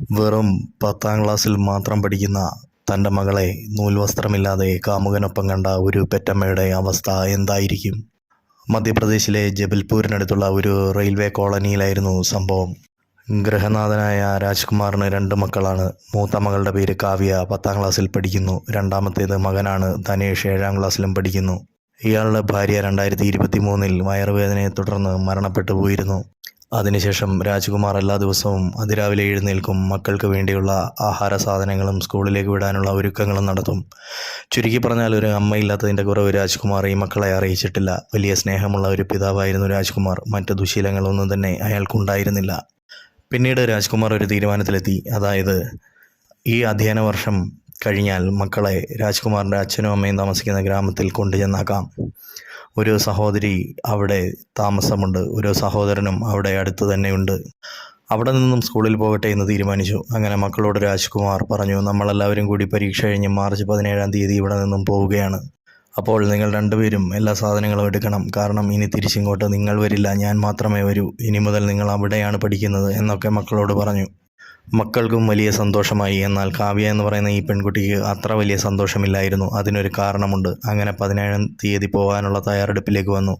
വെറും പത്താം ക്ലാസ്സിൽ മാത്രം പഠിക്കുന്ന തന്റെ മകളെ നൂൽവസ്ത്രമില്ലാതെ കാമുകനൊപ്പം കണ്ട ഒരു പെറ്റമ്മയുടെ അവസ്ഥ എന്തായിരിക്കും? മധ്യപ്രദേശിലെ ജബൽപൂരിനടുത്തുള്ള ഒരു റെയിൽവേ കോളനിയിലായിരുന്നു സംഭവം. ഗൃഹനാഥനായ രാജ്കുമാറിന് രണ്ട് മക്കളാണ്. മൂത്ത മകളുടെ പേര് കാവ്യ. പത്താം ക്ലാസ്സിൽ പഠിക്കുന്നു. രണ്ടാമത്തേത് മകനാണ്. ധനേഷ് ഏഴാം ക്ലാസ്സിലും പഠിക്കുന്നു. ഇയാളുടെ ഭാര്യ രണ്ടായിരത്തി ഇരുപത്തി മൂന്നിൽ വയറുവേദനയെ തുടർന്ന് മരണപ്പെട്ടു പോയിരുന്നു. അതിനുശേഷം രാജ്കുമാർ എല്ലാ ദിവസവും അതിരാവിലെ എഴുന്നേൽക്കും. മക്കൾക്ക് വേണ്ടിയുള്ള ആഹാര സാധനങ്ങളും സ്കൂളിലേക്ക് വിടാനുള്ള ഒരുക്കങ്ങളും നടത്തും. ചുരുക്കി പറഞ്ഞാൽ ഒരു അമ്മയില്ലാത്തതിന്റെ കുറവ് രാജ്കുമാർ ഈ മക്കളെ അറിയിച്ചിട്ടില്ല. വലിയ സ്നേഹമുള്ള ഒരു പിതാവായിരുന്നു രാജ്കുമാർ. മറ്റ് ദുശീലങ്ങളൊന്നും തന്നെ അയാൾക്കുണ്ടായിരുന്നില്ല. പിന്നീട് രാജ്കുമാർ ഒരു തീരുമാനത്തിലെത്തി. അതായത് ഈ അധ്യയന വർഷം കഴിഞ്ഞാൽ മക്കളെ രാജ്കുമാറിന്റെ അച്ഛനും അമ്മയും താമസിക്കുന്ന ഗ്രാമത്തിൽ കൊണ്ടുചെന്നാക്കാം. ഒരു സഹോദരി അവിടെ താമസമുണ്ട് ഒരു സഹോദരനും അവിടെ അടുത്ത് തന്നെയുണ്ട്. അവിടെ നിന്നും സ്കൂളിൽ പോകട്ടെ എന്ന് തീരുമാനിച്ചു. അങ്ങനെ മക്കളോട് രാജ്കുമാർ പറഞ്ഞു നമ്മളെല്ലാവരും കൂടി പരീക്ഷ കഴിഞ്ഞ് മാർച്ച് പതിനേഴാം തീയതി ഇവിടെ നിന്നും പോവുകയാണ്. അപ്പോൾ നിങ്ങൾ രണ്ടുപേരും എല്ലാ സാധനങ്ങളും എടുക്കണം. കാരണം ഇനി തിരിച്ചിങ്ങോട്ട് നിങ്ങൾ വരില്ല ഞാൻ മാത്രമേ വരൂ. ഇനി മുതൽ നിങ്ങൾ അവിടെയാണ് പഠിക്കുന്നത് എന്നൊക്കെ മക്കളോട് പറഞ്ഞു. മക്കൾക്കും വലിയ സന്തോഷമായി. എന്നാൽ കാവ്യ എന്ന് പറയുന്ന ഈ പെൺകുട്ടിക്ക് അത്ര വലിയ സന്തോഷമില്ലായിരുന്നു. അതിനൊരു കാരണമുണ്ട്. അങ്ങനെ പതിനേഴാം തീയതി പോകാനുള്ള തയ്യാറെടുപ്പിലേക്ക് വന്നു.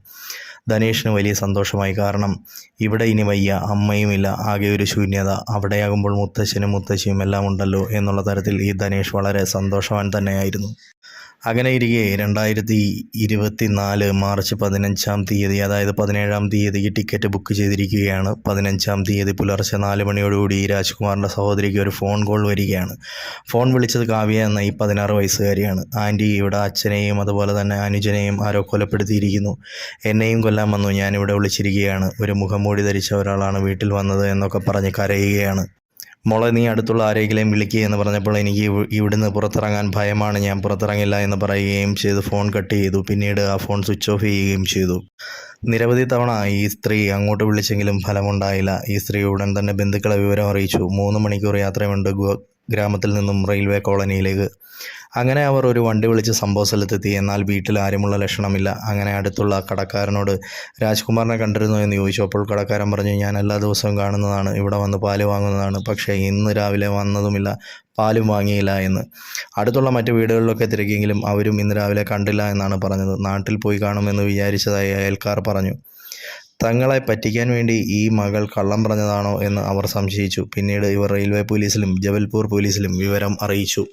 ധനേഷിന് വലിയ സന്തോഷമായി. കാരണം ഇവിടെ ഇനി വയ്യ. അമ്മയുമില്ല. ആകെ ഒരു ശൂന്യത. അവിടെയാകുമ്പോൾ മുത്തശ്ശനും മുത്തശ്ശിയും എല്ലാം ഉണ്ടല്ലോ എന്നുള്ള തരത്തിൽ ഈ ധനേഷ് വളരെ സന്തോഷവാൻ തന്നെയായിരുന്നു. അങ്ങനെ ഇരിക്കെ. രണ്ടായിരത്തി ഇരുപത്തി നാല് മാർച്ച് പതിനഞ്ചാം തീയതി അതായത് പതിനേഴാം തീയതിക്ക് ടിക്കറ്റ് ബുക്ക് ചെയ്തിരിക്കുകയാണ്. പതിനഞ്ചാം തീയതി പുലർച്ചെ നാല് മണിയോടുകൂടി രാജ്കുമാറിന്റെ സഹോദരിക്ക് ഒരു ഫോൺ കോൾ വരികയാണ്. ഫോൺ വിളിച്ചത് കാവ്യ എന്ന ഈ പതിനാറ് വയസ്സുകാരിയാണ്. ആന്റി ഇവിടെ അച്ഛനെയും അതുപോലെ തന്നെ അനുജനെയും ആരോ കൊലപ്പെടുത്തിയിരിക്കുന്നു. എന്നെയും കൊല്ലാൻ വന്നു. ഞാനിവിടെ വിളിച്ചിരിക്കുകയാണ്. ഒരു മുഖംമൂടി ധരിച്ച ഒരാളാണ് വീട്ടിൽ വന്നത് എന്നൊക്കെ പറഞ്ഞ് കരയുകയാണ്. മോളെ നീ അടുത്തുള്ള ആരെങ്കിലും വിളിക്കുക എന്ന് പറഞ്ഞപ്പോൾ എനിക്ക് ഇവിടുന്ന് പുറത്തിറങ്ങാൻ ഭയമാണ്. ഞാൻ പുറത്തിറങ്ങില്ല എന്ന് പറയുകയും ചെയ്ത്. ഫോൺ കട്ട് ചെയ്തു. പിന്നീട് ആ ഫോൺ സ്വിച്ച് ഓഫ് ചെയ്യുകയും ചെയ്തു. നിരവധി തവണ ഈ സ്ത്രീ അങ്ങോട്ട് വിളിച്ചെങ്കിലും ഫലമുണ്ടായില്ല. ഈ സ്ത്രീ ഉടൻ തന്നെ ബന്ധുക്കളെ വിവരം അറിയിച്ചു. മൂന്ന് മണിക്കൂർ യാത്രയുണ്ട് ഗ്രാമത്തിൽ നിന്നും റെയിൽവേ കോളനിയിലേക്ക്. അങ്ങനെ അവർ ഒരു വണ്ടി വിളിച്ച് സംഭവ സ്ഥലത്തെത്തി. എന്നാൽ വീട്ടിൽ ആരുമുള്ള ലക്ഷണമില്ല. അങ്ങനെ അടുത്തുള്ള കടക്കാരനോട് രാജ്കുമാറിനെ കണ്ടിരുന്നു? എന്ന് ചോദിച്ചു. അപ്പോൾ കടക്കാരൻ പറഞ്ഞു ഞാൻ എല്ലാ ദിവസവും കാണുന്നതാണ്. ഇവിടെ വന്ന് പാൽ വാങ്ങുന്നതാണ്. പക്ഷേ ഇന്ന് രാവിലെ വന്നതുമില്ല. പാലും വാങ്ങിയില്ല എന്ന്. അടുത്തുള്ള മറ്റു വീടുകളിലൊക്കെ തിരക്കിയെങ്കിലും അവരും ഇന്ന് രാവിലെ കണ്ടില്ല എന്നാണ് പറഞ്ഞത്. നാട്ടിൽ പോയി കാണുമെന്ന് വിചാരിച്ചതായി അയൽക്കാർ പറഞ്ഞു. തങ്ങളെ പറ്റിക്കാൻ വേണ്ടി ഈ മകൾ കള്ളം പറഞ്ഞതാണോ എന്ന് അവർ സംശയിച്ചു. പിന്നീട് ഇവർ റെയിൽവേ പോലീസിലും ജബൽപൂർ പോലീസിലും വിവരം അറിയിച്ചു.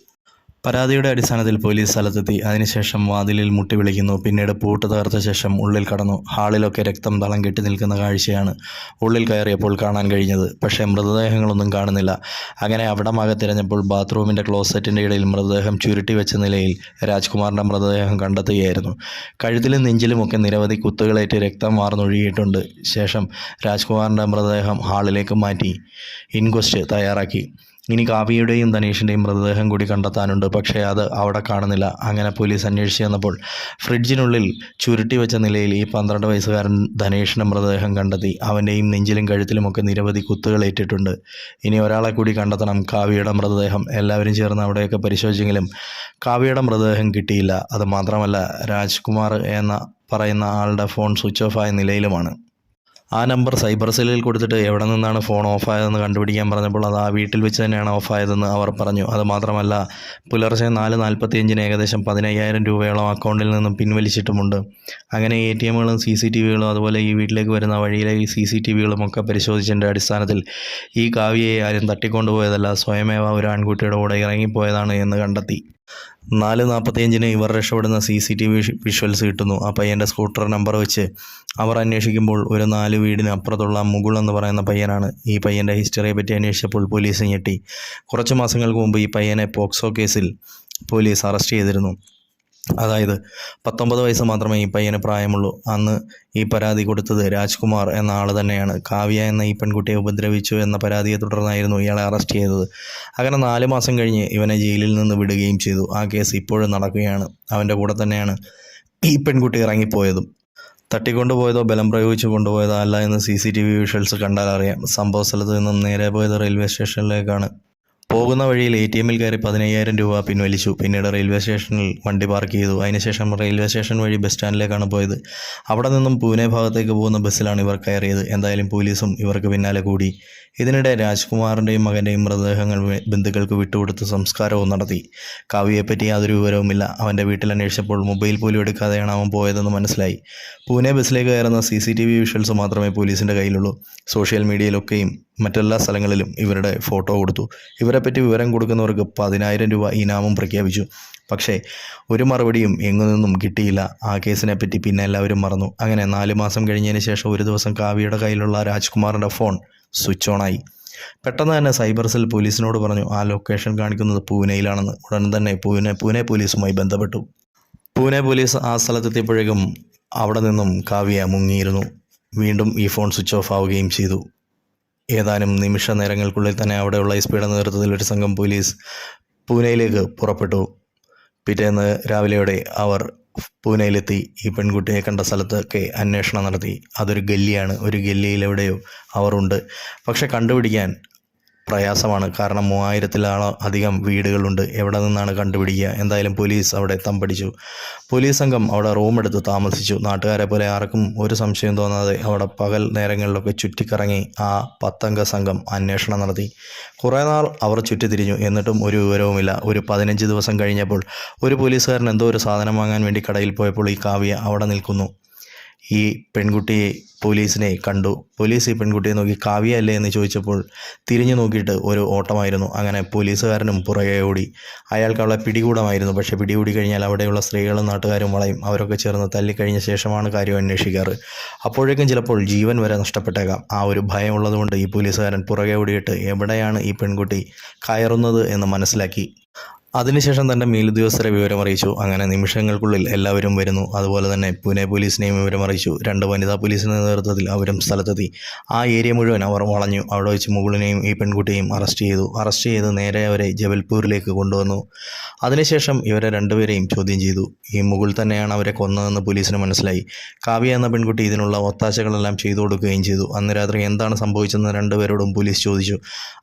പരാതിയുടെ അടിസ്ഥാനത്തിൽ പോലീസ് സ്ഥലത്തെത്തി. അതിനുശേഷം വാതിലിൽ മുട്ടി വിളിക്കുന്നു. പിന്നീട് പൂട്ട് തകർത്ത ശേഷം ഉള്ളിൽ കടന്നു. ഹാളിലൊക്കെ രക്തം തളം കെട്ടി നിൽക്കുന്ന കാഴ്ചയാണ് ഉള്ളിൽ കയറിയപ്പോൾ കാണാൻ കഴിഞ്ഞത്. പക്ഷേ മൃതദേഹങ്ങളൊന്നും കാണുന്നില്ല. അങ്ങനെ അവിടമാകെ തിരഞ്ഞപ്പോൾ ബാത്റൂമിന്റെ ക്ലോസറ്റിന്റെ ഇടയിൽ മൃതദേഹം ചുരുട്ടി വെച്ച നിലയിൽ രാജ്കുമാറിന്റെ മൃതദേഹം കണ്ടെത്തുകയായിരുന്നു. കഴുത്തിലും നെഞ്ചിലുമൊക്കെ നിരവധി കുത്തുകളേറ്റ് രക്തം വാർന്നൊഴുകിയിട്ടുണ്ട്. ശേഷം രാജ്കുമാറിന്റെ മൃതദേഹം ഹാളിലേക്ക് മാറ്റി ഇൻക്വസ്റ്റ് തയ്യാറാക്കി. ഇനി കാവ്യയുടെയും ധനേഷിന്റെയും മൃതദേഹം കൂടി കണ്ടെത്താനുണ്ട്. പക്ഷേ അത് അവിടെ കാണുന്നില്ല. അങ്ങനെ പോലീസ് അന്വേഷിച്ച് വന്നപ്പോൾ ഫ്രിഡ്ജിനുള്ളിൽ ചുരുട്ടി വെച്ച നിലയിൽ ഈ പന്ത്രണ്ട് വയസ്സുകാരൻ ധനേഷിന്റെ മൃതദേഹം കണ്ടെത്തി. അവന്റെയും നെഞ്ചിലും കഴുത്തിലുമൊക്കെ നിരവധി കുത്തുകൾ ഏറ്റിട്ടുണ്ട്. ഇനി ഒരാളെ കൂടി കണ്ടെത്തണം കാവ്യയുടെ മൃതദേഹം. എല്ലാവരും ചേർന്ന് അവിടെയൊക്കെ പരിശോധിച്ചെങ്കിലും കാവ്യയുടെ മൃതദേഹം കിട്ടിയില്ല. അത് മാത്രമല്ല രാജ്കുമാർ എന്ന പറയുന്ന ആളുടെ ഫോൺ സ്വിച്ച് ഓഫ് ആയ നിലയിലുമാണ്. ആ നമ്പർ സൈബർ സെല്ലിൽ കൊടുത്തിട്ട് എവിടെ നിന്നാണ് ഫോൺ ഓഫായതെന്ന് കണ്ടുപിടിക്കാൻ പറഞ്ഞപ്പോൾ അത് ആ വീട്ടിൽ വെച്ച് തന്നെയാണ് ഓഫായതെന്ന് അവർ പറഞ്ഞു. അത് മാത്രമല്ല പുലർച്ചെ നാല് നാൽപ്പത്തിയഞ്ചിന് ഏകദേശം പതിനയ്യായിരം രൂപയോളം അക്കൗണ്ടിൽ നിന്നും പിൻവലിച്ചിട്ടുമുണ്ട്. അങ്ങനെ എ ടി എമ്മുകളും സി സി ടി വികളും അതുപോലെ ഈ വീട്ടിലേക്ക് വരുന്ന വഴിയിലെ ഈ സി സി ടി വികളും ഒക്കെ പരിശോധിച്ചതിന്റെ അടിസ്ഥാനത്തിൽ ഈ കാവ്യയെ ആരും തട്ടിക്കൊണ്ടുപോയതല്ല സ്വയമേവ ഒരു ആൺകുട്ടിയുടെ കൂടെ ഇറങ്ങിപ്പോയതാണ് എന്ന് കണ്ടെത്തി. നാല് നാൽപ്പത്തിയഞ്ചിന് ഇവർ രക്ഷപ്പെടുന്ന C C T V visuals കിട്ടുന്നു. ആ പയ്യന്റെ സ്കൂട്ടർ നമ്പർ വെച്ച് അവർ അന്വേഷിക്കുമ്പോൾ ഒരു നാല് വീടിന് അപ്പുറത്തുള്ള മുകുൾ എന്ന് പറയുന്ന പയ്യനാണ് ഈ പയ്യന്റെ ഹിസ്റ്ററിയെ പറ്റി അന്വേഷിച്ചപ്പോൾ പോലീസ് ഞെട്ടി. കുറച്ച് മാസങ്ങൾക്ക് മുമ്പ് ഈ പയ്യനെ പോക്സോ കേസിൽ പോലീസ് അറസ്റ്റ് ചെയ്തിരുന്നു. അതായത് പത്തൊമ്പത് വയസ്സ് മാത്രമേ ഈ പയ്യന് പ്രായമുള്ളൂ. അന്ന് ഈ പരാതി കൊടുത്തത് രാജ്കുമാർ എന്ന ആൾ തന്നെയാണ്. കാവ്യ എന്ന ഈ പെൺകുട്ടിയെ ഉപദ്രവിച്ചു എന്ന പരാതിയെ തുടർന്നായിരുന്നു ഇയാളെ അറസ്റ്റ് ചെയ്തത്. അങ്ങനെ നാല് മാസം കഴിഞ്ഞ് ഇവനെ ജയിലിൽ നിന്ന് വിടുകയും ചെയ്തു. ആ കേസ് ഇപ്പോഴും നടക്കുകയാണ്. അവന്റെ കൂടെ തന്നെയാണ് ഈ പെൺകുട്ടി ഇറങ്ങിപ്പോയതും. തട്ടിക്കൊണ്ടുപോയതോ ബലം പ്രയോഗിച്ച് കൊണ്ടുപോയതോ അല്ല എന്ന് C C T V visuals കണ്ടാൽ അറിയാം സംഭവ സ്ഥലത്ത് നിന്നും നേരെ പോയത് റെയിൽവേ സ്റ്റേഷനിലേക്കാണ്. പോകുന്ന വഴിയിൽ എ ടി എമ്മിൽ കയറി പതിനയ്യായിരം രൂപ പിൻവലിച്ചു. പിന്നീട് റെയിൽവേ സ്റ്റേഷനിൽ വണ്ടി പാർക്ക് ചെയ്തു. അതിനുശേഷം റെയിൽവേ സ്റ്റേഷൻ വഴി ബസ് സ്റ്റാൻഡിലേക്കാണ് പോയത്. അവിടെ നിന്നും പൂനെ ഭാഗത്തേക്ക് പോകുന്ന ബസ്സിലാണ് ഇവർ കയറിയത്. എന്തായാലും പോലീസും ഇവർക്ക് പിന്നാലെ കൂടി. ഇതിനിടെ രാജ്കുമാറിന്റെയും മകന്റെയും മൃതദേഹങ്ങൾ ബന്ധുക്കൾക്ക് വിട്ടുകൊടുത്ത് സംസ്കാരവും നടത്തി. കാവ്യയെപ്പറ്റി യാതൊരു വിവരവുമില്ല. അവന്റെ വീട്ടിൽ അന്വേഷിച്ചപ്പോൾ മൊബൈൽ പോലും എടുക്കാതെയാണ് അവൻ പോയതെന്ന് മനസ്സിലായി. പൂനെ ബസ്സിലേക്ക് കയറുന്ന C C T V visuals മാത്രമേ പോലീസിന്റെ കയ്യിലുള്ളൂ. സോഷ്യൽ മീഡിയയിലൊക്കെയും മറ്റെല്ലാ സ്ഥലങ്ങളിലും ഇവരുടെ ഫോട്ടോ കൊടുത്തു. ഇവരെ പറ്റി വിവരം കൊടുക്കുന്നവർക്ക് പതിനായിരം രൂപ ഇനാമം പ്രഖ്യാപിച്ചു. പക്ഷേ ഒരു മറുപടിയും എങ്ങു നിന്നും കിട്ടിയില്ല. ആ കേസിനെ പറ്റി പിന്നെ എല്ലാവരും മറന്നു. അങ്ങനെ നാല് മാസം കഴിഞ്ഞതിന് ശേഷം ഒരു ദിവസം കാവ്യയുടെ കയ്യിലുള്ള രാജ്കുമാറിന്റെ ഫോൺ സ്വിച്ച് ഓണായി പെട്ടെന്ന് തന്നെ സൈബർ സെൽ പോലീസിനോട് പറഞ്ഞു ആ ലൊക്കേഷൻ കാണിക്കുന്നത് പൂനെയിലാണെന്ന്. ഉടൻ തന്നെ പൂനെ പൂനെ പോലീസുമായി ബന്ധപ്പെട്ടു. പൂനെ പോലീസ് ആ സ്ഥലത്തെത്തിയപ്പോഴേക്കും അവിടെ നിന്നും കാവ്യ മുങ്ങിയിരുന്നു. വീണ്ടും ഈ ഫോൺ സ്വിച്ച് ഓഫ് ആവുകയും ചെയ്തു. ഏതാനും നിമിഷ നേരങ്ങൾക്കുള്ളിൽ തന്നെ അവിടെയുള്ള എസ് പിയുടെ നേതൃത്വത്തിൽ ഒരു സംഘം പോലീസ് പൂനെയിലേക്ക് പുറപ്പെട്ടു. പിറ്റേന്ന് രാവിലെയോടെ അവർ പൂനെയിലെത്തി. ഈ പെൺകുട്ടിയെ കണ്ട സ്ഥലത്തൊക്കെ അന്വേഷണം നടത്തി. അതൊരു ഗല്ലിയാണ്. ഒരു ഗല്ലിയിൽ എവിടെയോ അവർ ഉണ്ട്. പക്ഷെ കണ്ടുപിടിക്കാൻ പ്രയാസമാണ്. കാരണം മൂവായിരത്തിലാണ് അധികം വീടുകളുണ്ട്. എവിടെ നിന്നാണ് കണ്ടുപിടിക്കുക? എന്തായാലും പോലീസ് അവിടെ തമ്പടിച്ചു. പോലീസ് സംഘം അവിടെ റൂമെടുത്ത് താമസിച്ചു. നാട്ടുകാരെ പോലെ ആർക്കും ഒരു സംശയം തോന്നാതെ അവിടെ പകൽ നേരങ്ങളിലൊക്കെ ചുറ്റിക്കറങ്ങി ആ പത്തംഗ സംഘം അന്വേഷണം നടത്തി. കുറേ നാൾ അവർ ചുറ്റിത്തിരിഞ്ഞു. എന്നിട്ടും ഒരു വിവരവുമില്ല. ഒരു പതിനഞ്ച് ദിവസം കഴിഞ്ഞപ്പോൾ ഒരു പോലീസുകാരൻ എന്തോ ഒരു സാധനം വാങ്ങാൻ വേണ്ടി കടയിൽ പോയപ്പോൾ ഈ കാവ്യ അവിടെ നിൽക്കുന്നു. ഈ പെൺകുട്ടിയെ പോലീസിനെ കണ്ടു. പോലീസ് ഈ പെൺകുട്ടിയെ നോക്കി കാവ്യ അല്ലേ എന്ന് ചോദിച്ചപ്പോൾ തിരിഞ്ഞു നോക്കിയിട്ട് ഒരു ഓട്ടമായിരുന്നു. അങ്ങനെ പോലീസുകാരനും പുറകെ ഓടി. അയാൾക്ക് അവളെ പിടികൂടമായിരുന്നു. പക്ഷേ പിടികൂടി കഴിഞ്ഞാൽ അവിടെയുള്ള സ്ത്രീകളും നാട്ടുകാരും വളയും അവരൊക്കെ ചേർന്ന് തല്ലിക്കഴിഞ്ഞ ശേഷമാണ് കാര്യം അന്വേഷിക്കാറ്. അപ്പോഴേക്കും ചിലപ്പോൾ ജീവൻ വരെ നഷ്ടപ്പെട്ടേക്കാം. ആ ഒരു ഭയമുള്ളതുകൊണ്ട് ഈ പോലീസുകാരൻ പുറകെ ഓടിയിട്ട് എവിടെയാണ് ഈ പെൺകുട്ടി കയറുന്നത് എന്ന് മനസ്സിലാക്കി. അതിനുശേഷം തന്റെ മേലുദ്യോഗസ്ഥരെ വിവരം അറിയിച്ചു. അങ്ങനെ നിമിഷങ്ങൾക്കുള്ളിൽ എല്ലാവരും വരുന്നു. അതുപോലെ തന്നെ പൂനെ പോലീസിനെയും വിവരം അറിയിച്ചു. രണ്ട് വനിതാ പോലീസിന്റെ നേതൃത്വത്തിൽ അവരും സ്ഥലത്തെത്തി. ആ ഏരിയ മുഴുവൻ അവർ വളഞ്ഞു. അവിടെ വെച്ച് മുകളിനെയും ഈ പെൺകുട്ടിയെയും അറസ്റ്റ് ചെയ്തു. അറസ്റ്റ് ചെയ്ത് നേരെ അവരെ ജബൽപൂരിലേക്ക് കൊണ്ടുവന്നു. അതിനുശേഷം ഇവരെ രണ്ടുപേരെയും ചോദ്യം ചെയ്തു. ഈ മുകൾ തന്നെയാണ് അവരെ കൊന്നതെന്ന് പോലീസിന് മനസ്സിലായി. കാവ്യ എന്ന പെൺകുട്ടി ഇതിനുള്ള ഒത്താശകളെല്ലാം ചെയ്തു കൊടുക്കുകയും ചെയ്തു. അന്ന് രാത്രി എന്താണ് സംഭവിച്ചതെന്ന് രണ്ടുപേരോടും പോലീസ് ചോദിച്ചു.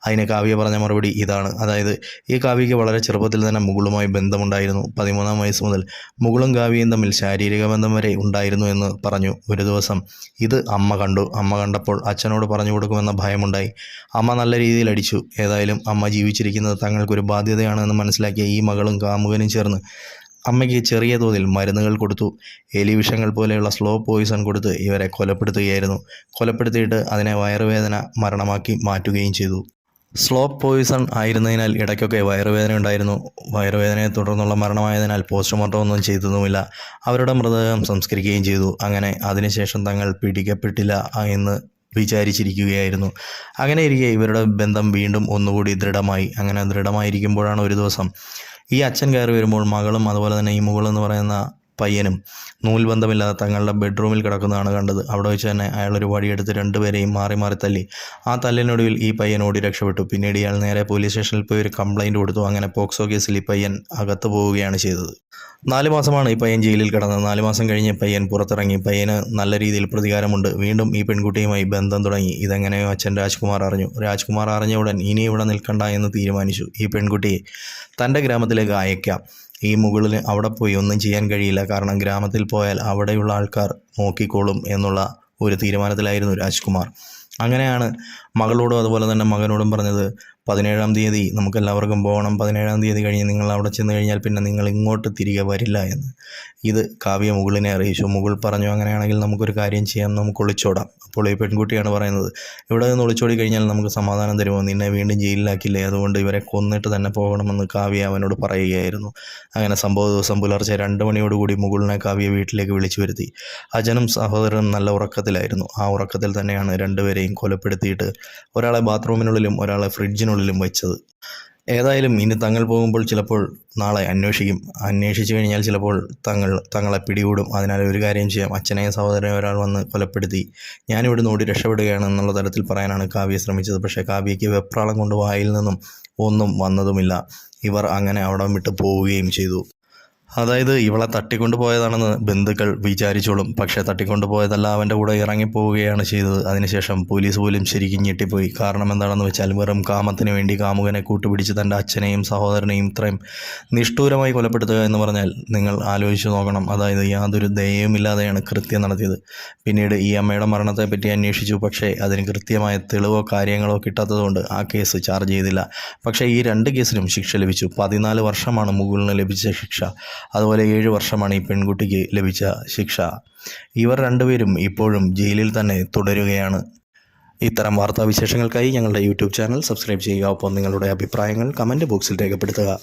അതിന് കാവ്യ പറഞ്ഞ മറുപടി ഇതാണ്. അതായത് ഈ കാവ്യയ്ക്ക് വളരെ ചെറുപ്പത്തിൽ തന്നെ മുകളുമായി ബന്ധമുണ്ടായിരുന്നു. പതിമൂന്നാം വയസ്സ് മുതൽ മുകളും ഗാവിയും തമ്മിൽ ശാരീരിക ബന്ധം വരെ ഉണ്ടായിരുന്നു എന്ന് പറഞ്ഞു ഒരു ദിവസം. ഇത് അമ്മ കണ്ടു. അമ്മ കണ്ടപ്പോൾ അച്ഛനോട് പറഞ്ഞു കൊടുക്കുമെന്ന ഭയമുണ്ടായി. അമ്മ നല്ല രീതിയിൽ അടിച്ചു. ഏതായാലും അമ്മ ജീവിച്ചിരിക്കുന്നത് തങ്ങൾക്കൊരു ബാധ്യതയാണെന്ന് മനസ്സിലാക്കിയ ഈ മകളും കാമുകനും ചേർന്ന് അമ്മയ്ക്ക് ചെറിയ തോതിൽ മരുന്നുകൾ കൊടുത്തു. എലിവിഷങ്ങൾ പോലെയുള്ള സ്ലോ പോയിസൺ കൊടുത്ത് ഇവരെ കൊലപ്പെടുത്തുകയായിരുന്നു. കൊലപ്പെടുത്തിയിട്ട് അതിനെ വയറുവേദന മരണമാക്കി മാറ്റുകയും ചെയ്തു. സ്ലോ പോയിസൺ ആയിരുന്നതിനാൽ ഇടയ്ക്കൊക്കെ വയറുവേദന ഉണ്ടായിരുന്നു. വയറുവേദനയെ തുടർന്നുള്ള മരണമായതിനാൽ പോസ്റ്റ്മോർട്ടം ഒന്നും ചെയ്തതുമില്ല. അവരുടെ മൃതദേഹം സംസ്കരിക്കുകയും ചെയ്തു. അങ്ങനെ അതിനുശേഷം തങ്ങൾ പിടിക്കപ്പെട്ടില്ല എന്ന് വിചാരിച്ചിരിക്കുകയായിരുന്നു. അങ്ങനെ ഇരിക്കെ ഇവരുടെ ബന്ധം വീണ്ടും ഒന്നുകൂടി ദൃഢമായി. അങ്ങനെ ദൃഢമായിരിക്കുമ്പോഴാണ് ഒരു ദിവസം ഈ അച്ഛൻ കയറി വരുമ്പോൾ മകളും അതുപോലെ തന്നെ ഈ മുകൾ എന്ന് പറയുന്ന പയ്യനും നൂൽബന്ധമില്ലാതെ തങ്ങളുടെ ബെഡ്റൂമിൽ കിടക്കുന്നതാണ് കണ്ടത്. അവിടെ വെച്ച് തന്നെ അയാളൊരു വടിയെടുത്ത് രണ്ടുപേരെയും മാറി മാറി തല്ലി. ആ തല്ലിനൊടുവിൽ ഈ പയ്യൻ ഓടി രക്ഷപ്പെട്ടു. പിന്നീട് ഇയാൾ നേരെ പോലീസ് സ്റ്റേഷനിൽ പോയി ഒരു കംപ്ലൈന്റ് കൊടുത്തു. അങ്ങനെ പോക്സോ കേസിൽ ഈ പയ്യൻ അകത്ത് പോവുകയാണ് ചെയ്തത്. നാല് മാസമാണ് ഈ പയ്യൻ ജയിലിൽ കിടന്നത്. നാല് മാസം കഴിഞ്ഞ് പയ്യൻ പുറത്തിറങ്ങി. പയ്യന് നല്ല രീതിയിൽ പ്രതികാരമുണ്ട്. വീണ്ടും ഈ പെൺകുട്ടിയുമായി ബന്ധം തുടങ്ങി. ഇതെങ്ങനെയോ അച്ഛൻ രാജ്കുമാർ അറിഞ്ഞു. രാജ്കുമാർ അറിഞ്ഞ ഉടൻ ഇനി ഇവിടെ നിൽക്കണ്ട എന്ന് തീരുമാനിച്ചു. ഈ പെൺകുട്ടിയെ തന്റെ ഗ്രാമത്തിലേക്ക് അയക്കാം. ഈ മുകളിൽ അവിടെ പോയി ഒന്നും ചെയ്യാൻ കഴിയില്ല. കാരണം ഗ്രാമത്തിൽ പോയാൽ അവിടെയുള്ള ആൾക്കാർ നോക്കിക്കോളും എന്നുള്ള ഒരു തീരുമാനത്തിലായിരുന്നു രാജ്കുമാർ. അങ്ങനെയാണ് മകളോടും അതുപോലെ തന്നെ മകനോടും പറഞ്ഞത് പതിനേഴാം തീയതി നമുക്ക് എല്ലാവർക്കും പോകണം. പതിനേഴാം തീയതി കഴിഞ്ഞ് നിങ്ങൾ അവിടെ ചെന്ന് കഴിഞ്ഞാൽ പിന്നെ നിങ്ങൾ ഇങ്ങോട്ട് തിരികെ വരില്ല എന്ന്. ഇത് കാവ്യ മുകളിനെ അറിയിച്ചു. മുകൾ പറഞ്ഞു അങ്ങനെയാണെങ്കിൽ നമുക്കൊരു കാര്യം ചെയ്യാം. നമുക്ക് ഒളിച്ചോടാം. അപ്പോൾ ഈ പെൺകുട്ടിയാണ് പറയുന്നത്. ഇവിടെ നിന്ന് ഒളിച്ചോടി കഴിഞ്ഞാൽ നമുക്ക് സമാധാനം തരുമോ? നിന്നെ വീണ്ടും ജയിലിലാക്കില്ലേ? അതുകൊണ്ട് ഇവരെ കൊന്നിട്ട് തന്നെ പോകണമെന്ന് കാവ്യ അവനോട് പറയുകയായിരുന്നു. അങ്ങനെ സംഭവ ദിവസം പുലർച്ചെ രണ്ട് മണിയോടുകൂടി മുകളിനെ കാവ്യ വീട്ടിലേക്ക് വിളിച്ചു വരുത്തി. അജനും സഹോദരനും നല്ല ഉറക്കത്തിലായിരുന്നു. ആ ഉറക്കത്തിൽ തന്നെയാണ് രണ്ടുപേരെയും കൊലപ്പെടുത്തിയിട്ട് ഒരാളെ ബാത്റൂമിനുള്ളിലും ഒരാളെ ഫ്രിഡ്ജിനുള്ളിലും വെച്ചത്. ഏതായാലും ഇനി തങ്ങൾ പോകുമ്പോൾ ചിലപ്പോൾ നാളെ അന്വേഷിക്കും. അന്വേഷിച്ചു കഴിഞ്ഞാൽ ചിലപ്പോൾ തങ്ങൾ തങ്ങളെ പിടികൂടും. അതിനാൽ ഒരു കാര്യം ചെയ്യാം. അച്ഛനെയും സഹോദരനെയും ഒരാൾ വന്ന് കൊലപ്പെടുത്തി. ഞാനിവിടുന്ന് ഓടി രക്ഷപ്പെടുകയാണ് എന്നുള്ള തരത്തിൽ പറയാനാണ് കാവ്യ ശ്രമിച്ചത്. പക്ഷേ കാവ്യയ്ക്ക് വെപ്രാളം കൊണ്ട് വായിൽ നിന്നും ഒന്നും വന്നതുമില്ല. ഇവർ അങ്ങനെ അവിടെ വിട്ട് പോവുകയും ചെയ്തു. അതായത് ഇവളെ തട്ടിക്കൊണ്ടു പോയതാണെന്ന് ബന്ധുക്കൾ വിചാരിച്ചോളും. പക്ഷേ തട്ടിക്കൊണ്ടു പോയതല്ല അവന്റെ കൂടെ ഇറങ്ങിപ്പോവുകയാണ് ചെയ്തത്. അതിനുശേഷം പോലീസ് പോലും ശരിക്കും ഞെട്ടിപ്പോയി. കാരണം എന്താണെന്ന് വെച്ചാൽ വെറും കാമത്തിന് വേണ്ടി കാമുകനെ കൂട്ടുപിടിച്ച് തന്റെ അച്ഛനെയും സഹോദരനെയും ഇത്രയും നിഷ്ഠൂരമായി കൊലപ്പെടുത്തുക എന്ന് പറഞ്ഞാൽ നിങ്ങൾ ആലോചിച്ച് നോക്കണം. അതായത് യാതൊരു ദയവുമില്ലാതെയാണ് കൃത്യം നടത്തിയത്. പിന്നീട് ഈ അമ്മയുടെ മരണത്തെപ്പറ്റി അന്വേഷിച്ചു. പക്ഷേ അതിന് കൃത്യമായ തെളിവോ കാര്യങ്ങളോ കിട്ടാത്തതുകൊണ്ട് ആ കേസ് ചാർജ് ചെയ്തില്ല. പക്ഷേ ഈ രണ്ട് കേസിലും ശിക്ഷ ലഭിച്ചു. പതിനാല് വർഷമാണ് മുകുളിന് ലഭിച്ച ശിക്ഷ. അതുപോലെ ഏഴ് വർഷമാണ് ഈ പെൺകുട്ടിക്ക് ലഭിച്ച ശിക്ഷ. ഇവർ രണ്ടുപേരും ഇപ്പോഴും ജയിലിൽ തന്നെ തുടരുകയാണ്. ഇത്തരം വാർത്താ വിശേഷങ്ങൾക്കായി ഞങ്ങളുടെ യൂട്യൂബ് ചാനൽ സബ്സ്ക്രൈബ് ചെയ്യുക. ഒപ്പം നിങ്ങളുടെ അഭിപ്രായങ്ങൾ കമന്റ് ബോക്സിൽ രേഖപ്പെടുത്തുക.